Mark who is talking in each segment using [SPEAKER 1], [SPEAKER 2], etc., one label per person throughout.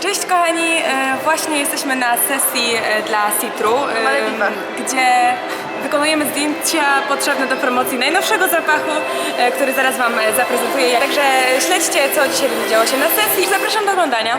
[SPEAKER 1] Cześć kochani, E, właśnie jesteśmy na sesji e, dla Citru, e, gdzie wykonujemy zdjęcia potrzebne do promocji najnowszego zapachu, który zaraz Wam zaprezentuję. Także śledźcie, co dzisiaj będzie działo się na sesji. Zapraszam do oglądania.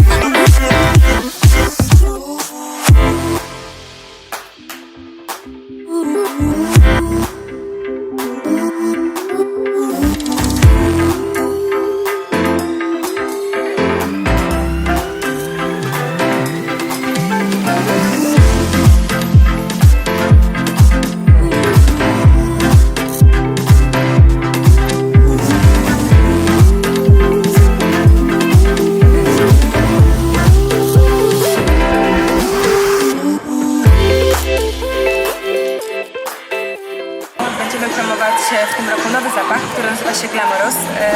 [SPEAKER 1] e, w tym roku nowy zapach, który nazywa się Glamorous. E,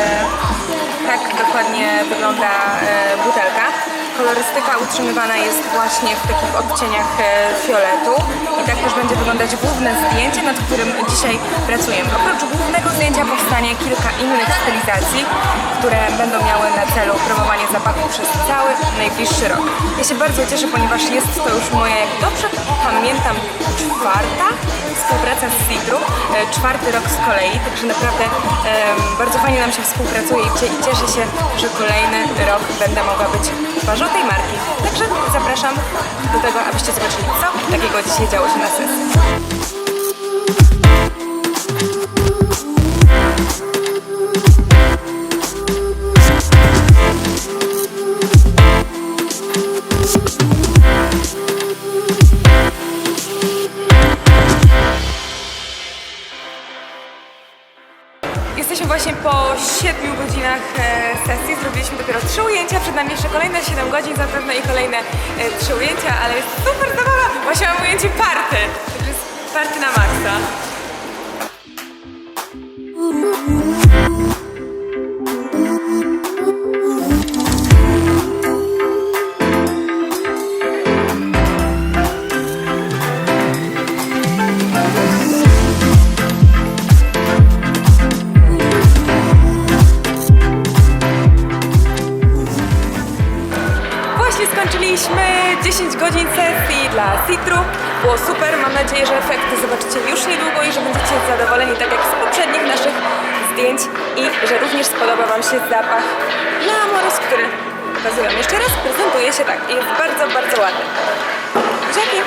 [SPEAKER 1] tak dokładnie wygląda e, butelka. Kolorystyka utrzymywana jest właśnie w takich odcieniach e, fioletu i tak też będzie wyglądać główne zdjęcie, nad którym dzisiaj pracujemy. Oprócz głównego zdjęcia powstanie kilka innych stylizacji, które będą miały na celu promowanie zapachu przez cały najbliższy rok. Ja się bardzo cieszę, ponieważ jest to już jak dobrze pamiętam, czwarta współpraca z Citru, e, czwarty rok z kolei, także naprawdę bardzo fajnie nam się współpracuje i cieszę się, że kolejny rok będę mogła być twarzą tej marki. Także zapraszam do tego, abyście zobaczyli, co takiego dzisiaj działo się na sesji. Jesteśmy właśnie po 7 godzinach e, sesji. Zrobiliśmy dopiero 3 ujęcia, przed nami jeszcze kolejne 7 godzin zapewne i kolejne e, 3 ujęcia, ale jest super zabawa. Właśnie mam ujęcie party, także jest party na maksa. Skończyliśmy 10 godzin sesji dla Citru. Było super, mam nadzieję, że efekty zobaczycie już niedługo i że będziecie zadowoleni tak jak z poprzednich naszych zdjęć i że również spodoba Wam się zapach Glamorous, który pokazuję jeszcze raz, prezentuje się tak i jest bardzo, bardzo ładny. Dzięki!